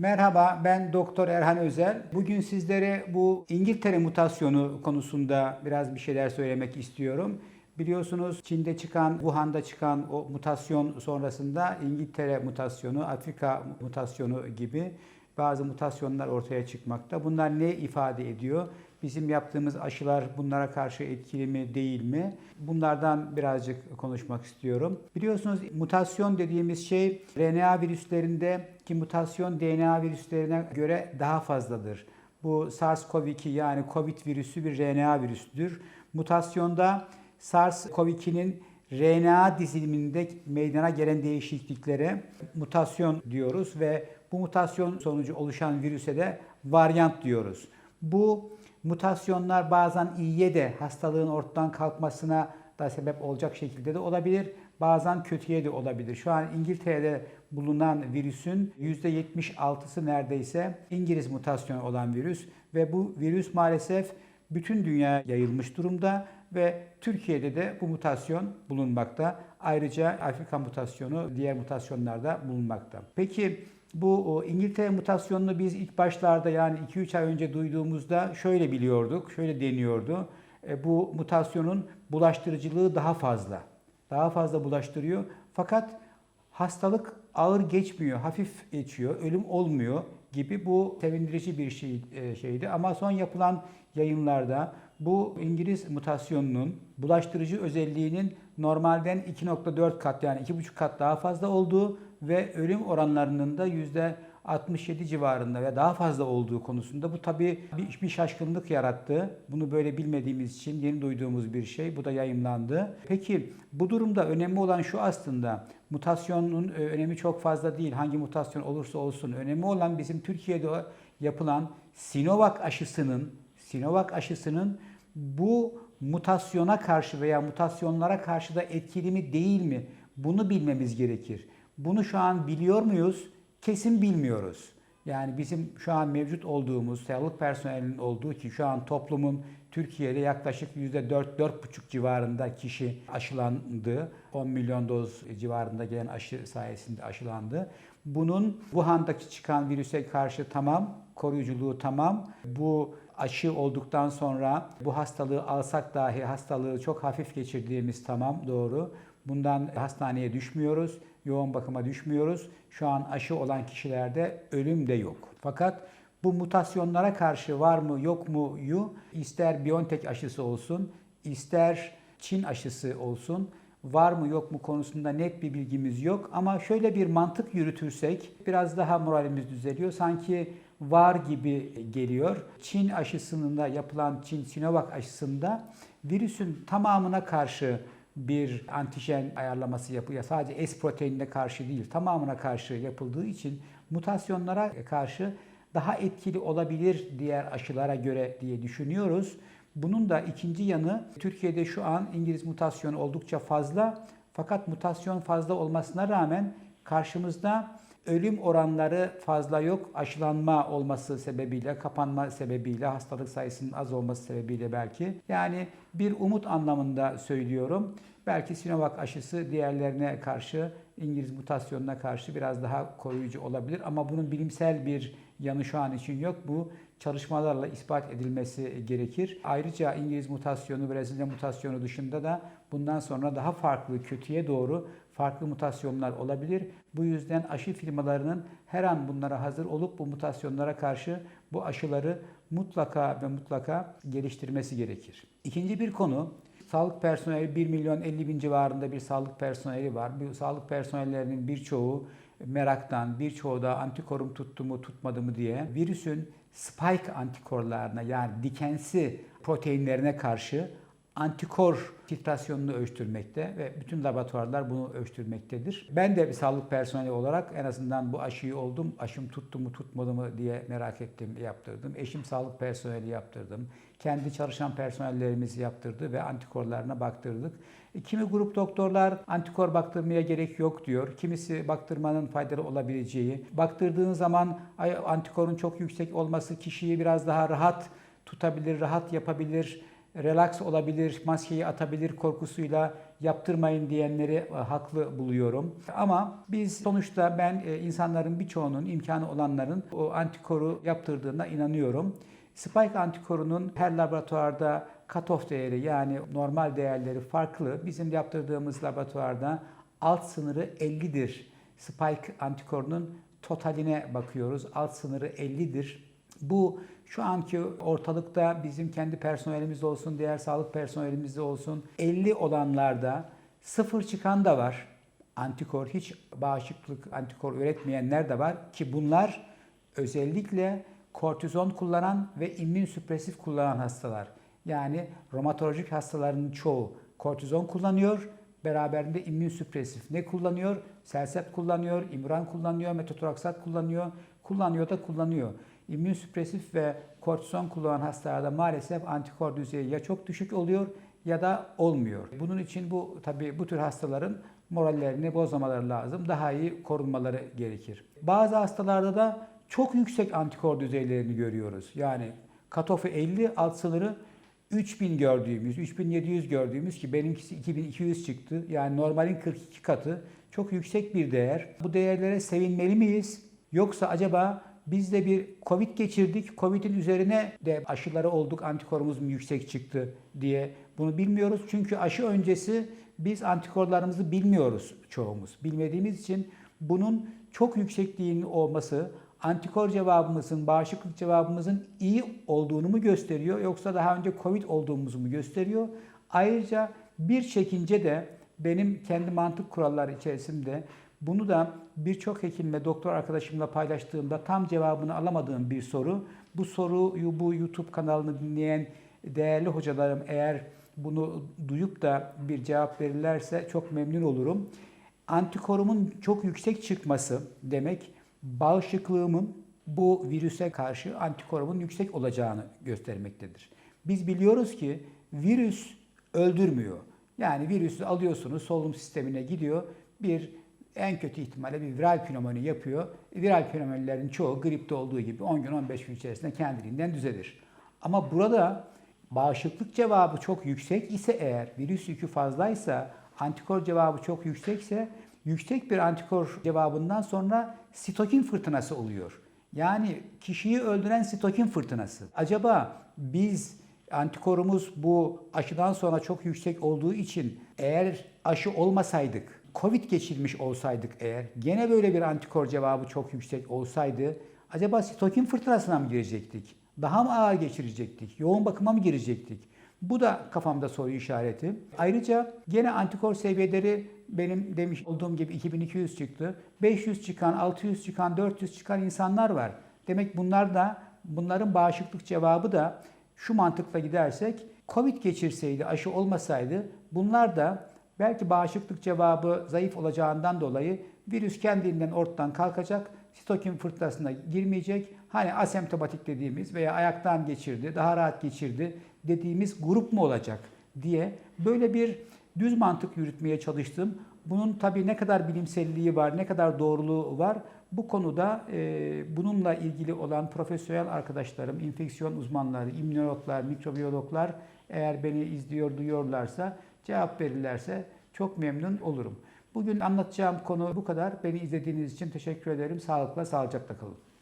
Merhaba, ben Doktor Erhan Özel. Bugün sizlere bu İngiltere mutasyonu konusunda biraz bir şeyler söylemek istiyorum. Biliyorsunuz Çin'de çıkan, Wuhan'da çıkan o mutasyon sonrasında İngiltere mutasyonu, Afrika mutasyonu gibi bazı mutasyonlar ortaya çıkmakta. Bunlar ne ifade ediyor? Bizim yaptığımız aşılar bunlara karşı etkili mi değil mi? Bunlardan birazcık konuşmak istiyorum. Biliyorsunuz mutasyon dediğimiz şey RNA virüslerinde ki mutasyon DNA virüslerine göre daha fazladır. Bu SARS-CoV-2 yani COVID virüsü bir RNA virüsüdür. Mutasyonda SARS-CoV-2'nin RNA diziliminde meydana gelen değişikliklere mutasyon diyoruz ve bu mutasyon sonucu oluşan virüse de varyant diyoruz. Bu mutasyonlar bazen iyiye de hastalığın ortadan kalkmasına da sebep olacak şekilde de olabilir. Bazen kötüye de olabilir. Şu an İngiltere'de bulunan virüsün %76'sı neredeyse İngiliz mutasyonu olan virüs ve bu virüs maalesef bütün dünya yayılmış durumda ve Türkiye'de de bu mutasyon bulunmakta. Ayrıca Afrika mutasyonu diğer mutasyonlarda bulunmakta. Peki bu İngiltere mutasyonunu biz ilk başlarda yani 2-3 ay önce duyduğumuzda şöyle biliyorduk, şöyle deniyordu. E, bu mutasyonun bulaştırıcılığı daha fazla. Daha fazla bulaştırıyor. Fakat hastalık ağır geçmiyor, hafif geçiyor, ölüm olmuyor gibi bu sevindirici bir şey, e, şeydi. Ama son yapılan yayınlarda bu İngiliz mutasyonunun bulaştırıcı özelliğinin normalden 2.4 kat yani 2.5 kat daha fazla olduğu ve ölüm oranlarının da yüzde 67 civarında ve daha fazla olduğu konusunda bu tabii bir, bir şaşkınlık yarattı. Bunu böyle bilmediğimiz için yeni duyduğumuz bir şey. Bu da yayınlandı. Peki bu durumda önemli olan şu aslında mutasyonun e, önemi çok fazla değil. Hangi mutasyon olursa olsun önemli olan bizim Türkiye'de yapılan Sinovac aşısının Sinovac aşısının bu mutasyona karşı veya mutasyonlara karşı da etkili mi değil mi? Bunu bilmemiz gerekir. Bunu şu an biliyor muyuz? Kesin bilmiyoruz. Yani bizim şu an mevcut olduğumuz sağlık personelinin olduğu ki şu an toplumun Türkiye'de yaklaşık %4-4,5 civarında kişi aşılandı. 10 milyon doz civarında gelen aşı sayesinde aşılandı. Bunun Wuhan'daki çıkan virüse karşı tamam, koruyuculuğu tamam. Bu aşı olduktan sonra bu hastalığı alsak dahi hastalığı çok hafif geçirdiğimiz tamam doğru. Bundan hastaneye düşmüyoruz, yoğun bakıma düşmüyoruz. Şu an aşı olan kişilerde ölüm de yok. Fakat bu mutasyonlara karşı var mı yok mu yu ister BioNTech aşısı olsun, ister Çin aşısı olsun var mı yok mu konusunda net bir bilgimiz yok. Ama şöyle bir mantık yürütürsek biraz daha moralimiz düzeliyor. Sanki var gibi geliyor. Çin aşısının da yapılan Çin Sinovac aşısında virüsün tamamına karşı bir antijen ayarlaması yapıyor. Sadece S proteinine karşı değil, tamamına karşı yapıldığı için mutasyonlara karşı daha etkili olabilir diğer aşılara göre diye düşünüyoruz. Bunun da ikinci yanı Türkiye'de şu an İngiliz mutasyonu oldukça fazla. Fakat mutasyon fazla olmasına rağmen karşımızda ölüm oranları fazla yok. Aşılanma olması sebebiyle, kapanma sebebiyle, hastalık sayısının az olması sebebiyle belki. Yani bir umut anlamında söylüyorum. Belki Sinovac aşısı diğerlerine karşı, İngiliz mutasyonuna karşı biraz daha koruyucu olabilir. Ama bunun bilimsel bir yanı şu an için yok. Bu çalışmalarla ispat edilmesi gerekir. Ayrıca İngiliz mutasyonu, Brezilya mutasyonu dışında da bundan sonra daha farklı, kötüye doğru farklı mutasyonlar olabilir. Bu yüzden aşı firmalarının her an bunlara hazır olup bu mutasyonlara karşı bu aşıları mutlaka ve mutlaka geliştirmesi gerekir. İkinci bir konu, sağlık personeli 1 milyon 50 bin civarında bir sağlık personeli var. Bu sağlık personellerinin birçoğu meraktan, birçoğu da antikorum tuttu mu tutmadı mı diye virüsün spike antikorlarına yani dikensi proteinlerine karşı antikor titrasyonunu ölçtürmekte ve bütün laboratuvarlar bunu ölçtürmektedir. Ben de bir sağlık personeli olarak en azından bu aşıyı oldum, aşım tuttu mu tutmadı mı diye merak ettim, yaptırdım. Eşim sağlık personeli yaptırdım. Kendi çalışan personellerimiz yaptırdı ve antikorlarına baktırdık. E, kimi grup doktorlar antikor baktırmaya gerek yok diyor. Kimisi baktırmanın faydalı olabileceği. Baktırdığın zaman antikorun çok yüksek olması kişiyi biraz daha rahat tutabilir, rahat yapabilir relax olabilir, maskeyi atabilir korkusuyla yaptırmayın diyenleri e, haklı buluyorum. Ama biz sonuçta ben e, insanların birçoğunun imkanı olanların o antikoru yaptırdığına inanıyorum. Spike antikorunun her laboratuvarda cutoff değeri yani normal değerleri farklı. Bizim yaptırdığımız laboratuvarda alt sınırı 50'dir. Spike antikorunun totaline bakıyoruz. Alt sınırı 50'dir. Bu şu anki ortalıkta bizim kendi personelimizde olsun, diğer sağlık personelimizde olsun 50 olanlarda sıfır çıkan da var. Antikor hiç bağışıklık antikor üretmeyenler de var ki bunlar özellikle kortizon kullanan ve immünsüpresif kullanan hastalar. Yani romatolojik hastaların çoğu kortizon kullanıyor. Beraberinde immünsüpresif ne kullanıyor? Selsept kullanıyor, imran kullanıyor, metotroksat kullanıyor. Kullanıyor da kullanıyor. İmmünsüpresif ve kortizon kullanan hastalarda maalesef antikor düzeyi ya çok düşük oluyor ya da olmuyor. Bunun için bu tabii bu tür hastaların morallerini bozmamaları lazım. Daha iyi korunmaları gerekir. Bazı hastalarda da çok yüksek antikor düzeylerini görüyoruz. Yani katofu 50, alt sınırı 3000 gördüğümüz, 3700 gördüğümüz ki benimkisi 2200 çıktı. Yani normalin 42 katı. Çok yüksek bir değer. Bu değerlere sevinmeli miyiz? Yoksa acaba biz de bir Covid geçirdik, Covid'in üzerine de aşıları olduk, antikorumuz mu yüksek çıktı diye bunu bilmiyoruz. Çünkü aşı öncesi biz antikorlarımızı bilmiyoruz çoğumuz. Bilmediğimiz için bunun çok yüksekliğinin olması antikor cevabımızın, bağışıklık cevabımızın iyi olduğunu mu gösteriyor yoksa daha önce Covid olduğumuzu mu gösteriyor? Ayrıca bir çekince de benim kendi mantık kuralları içerisinde bunu da birçok hekim ve doktor arkadaşımla paylaştığımda tam cevabını alamadığım bir soru. Bu soruyu bu YouTube kanalını dinleyen değerli hocalarım eğer bunu duyup da bir cevap verirlerse çok memnun olurum. Antikorumun çok yüksek çıkması demek bağışıklığımın bu virüse karşı antikorumun yüksek olacağını göstermektedir. Biz biliyoruz ki virüs öldürmüyor. Yani virüsü alıyorsunuz solunum sistemine gidiyor. Bir en kötü ihtimalle bir viral pnömoni yapıyor. Viral pnömonilerin çoğu gripte olduğu gibi 10 gün 15 gün içerisinde kendiliğinden düzelir. Ama burada bağışıklık cevabı çok yüksek ise eğer virüs yükü fazlaysa antikor cevabı çok yüksekse yüksek bir antikor cevabından sonra sitokin fırtınası oluyor. Yani kişiyi öldüren sitokin fırtınası. Acaba biz antikorumuz bu aşıdan sonra çok yüksek olduğu için eğer aşı olmasaydık, Covid geçirmiş olsaydık eğer, gene böyle bir antikor cevabı çok yüksek olsaydı, acaba sitokin fırtınasına mı girecektik? Daha mı ağır geçirecektik? Yoğun bakıma mı girecektik? Bu da kafamda soru işareti. Ayrıca gene antikor seviyeleri benim demiş olduğum gibi 2200 çıktı. 500 çıkan, 600 çıkan, 400 çıkan insanlar var. Demek bunlar da bunların bağışıklık cevabı da şu mantıkla gidersek Covid geçirseydi, aşı olmasaydı bunlar da belki bağışıklık cevabı zayıf olacağından dolayı virüs kendinden ortadan kalkacak, sitokin fırtınasına girmeyecek. Hani asemptomatik dediğimiz veya ayaktan geçirdi, daha rahat geçirdi dediğimiz grup mu olacak diye böyle bir düz mantık yürütmeye çalıştım. Bunun tabii ne kadar bilimselliği var, ne kadar doğruluğu var bu konuda e, bununla ilgili olan profesyonel arkadaşlarım, infeksiyon uzmanları, immünologlar, mikrobiyologlar eğer beni izliyor, duyuyorlarsa, cevap verirlerse çok memnun olurum. Bugün anlatacağım konu bu kadar. Beni izlediğiniz için teşekkür ederim. Sağlıkla, sağlıcakla kalın.